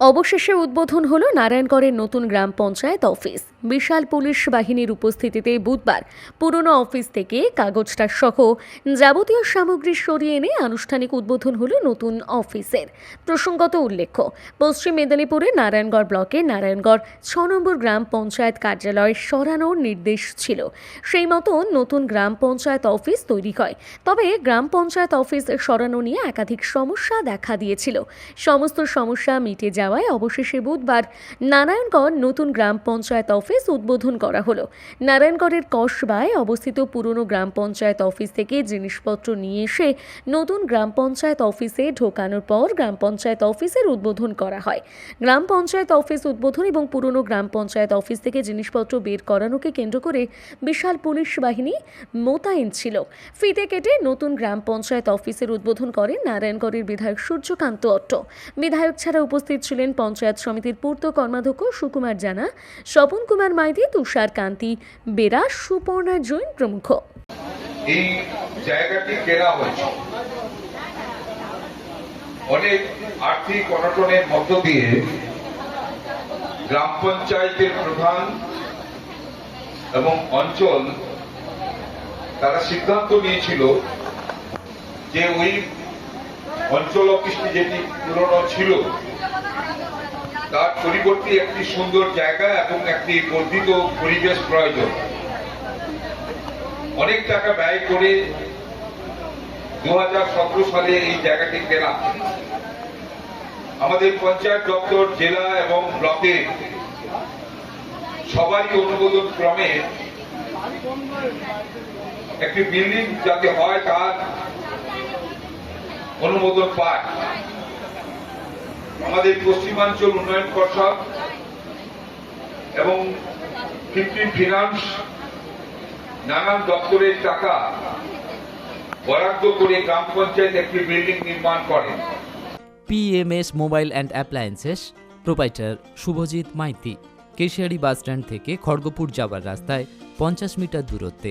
অবশেষে উদ্বোধন হলো নারায়ণগড়ের নতুন গ্রাম পঞ্চায়েত অফিস। বিশাল পুলিশ বাহিনীর উপস্থিতিতে বুধবার পুরনো অফিস থেকে কাগজটা সহ যাবতীয় সামগ্রী সরিয়ে এনে আনুষ্ঠানিক উদ্বোধন হলো নতুন অফিসের। প্রসঙ্গত উল্লেখ্য, পশ্চিম মেদিনীপুরে নারায়ণগড় ব্লকে নারায়ণগড় ছ নম্বর গ্রাম পঞ্চায়েত কার্যালয় সরানোর নির্দেশ ছিল। সেই মতো নতুন গ্রাম পঞ্চায়েত অফিস তৈরি হয়। তবে গ্রাম পঞ্চায়েত অফিস সরানো নিয়ে একাধিক সমস্যা দেখা দিয়েছিল। সমস্ত সমস্যা মিটে যাওয়ায় অবশেষে বুধবার নারায়ণগড় নতুন গ্রাম পঞ্চায়েত অফিস উদ্বোধন করা হলো। নারায়ণগড়ের কসবায় অবস্থিত পুরনো গ্রাম পঞ্চায়েত অফিস থেকে জিনিসপত্র নিয়ে এসে নতুন গ্রাম পঞ্চায়েত অফিসে ঢোকানোর পর গ্রাম পঞ্চায়েত অফিসের উদ্বোধন করা হয়। গ্রাম পঞ্চায়েত অফিস উদ্বোধন এবং পুরনো গ্রাম পঞ্চায়েত অফিস থেকে জিনিসপত্র বের করানোকে কেন্দ্র করে বিশাল পুলিশ বাহিনী মোতায়েন ছিল। ফিতে কেটে নতুন গ্রাম পঞ্চায়েত অফিসের উদ্বোধন করেন নারায়ণগড়ের বিধায়ক সূর্যকান্ত অট্ট। বিধায়ক ছাড়া উপস্থিত ছিলেন পঞ্চায়েত সমিতির পূর্ত কর্মাধ্যক্ষ সুকুমার জানা, স্বপন কুমার মাইতি, তুষার কান্তি, বেরা, সুপর্ণা জৈন প্রমুখ। এই জায়গাটি কেনা হয়েছে। অনেক আর্থিক অনটনের মধ্য দিয়ে গ্রাম পঞ্চায়েতের প্রধান এবং অঞ্চল তারা সিদ্ধান্ত নিয়েছিল যে ওই অঞ্চল অফিসটি যেটি পুরনো ছিল তার পরিবর্তে একটি সুন্দর জায়গা এবং একটি বর্ধিত পরিবেশ প্রয়োজন। অনেক টাকা ব্যয় করে দু সালে এই জায়গাটি কেনা। আমাদের পঞ্চায়েত দপ্তর, জেলা এবং ব্লকে সবারই অনুমোদন ক্রমে একটি বিল্ডিং যাতে হয় তার অনুমোদন পায়। আমাদের পশ্চিমাঞ্চল উন্নয়ন পর্ষদ এবং ফিফটিন ফিনান্স নানান দপ্তরের টাকা বরাদ্দ করে গ্রাম পঞ্চায়েত একটি বিল্ডিং নির্মাণ করেন PMS mobile and appliances proprietor Subhajit Maiti Keshiary bus stand থেকে খড়গপুর যাওয়ার রাস্তায় পঞ্চাশ মিটার দূরত্বে।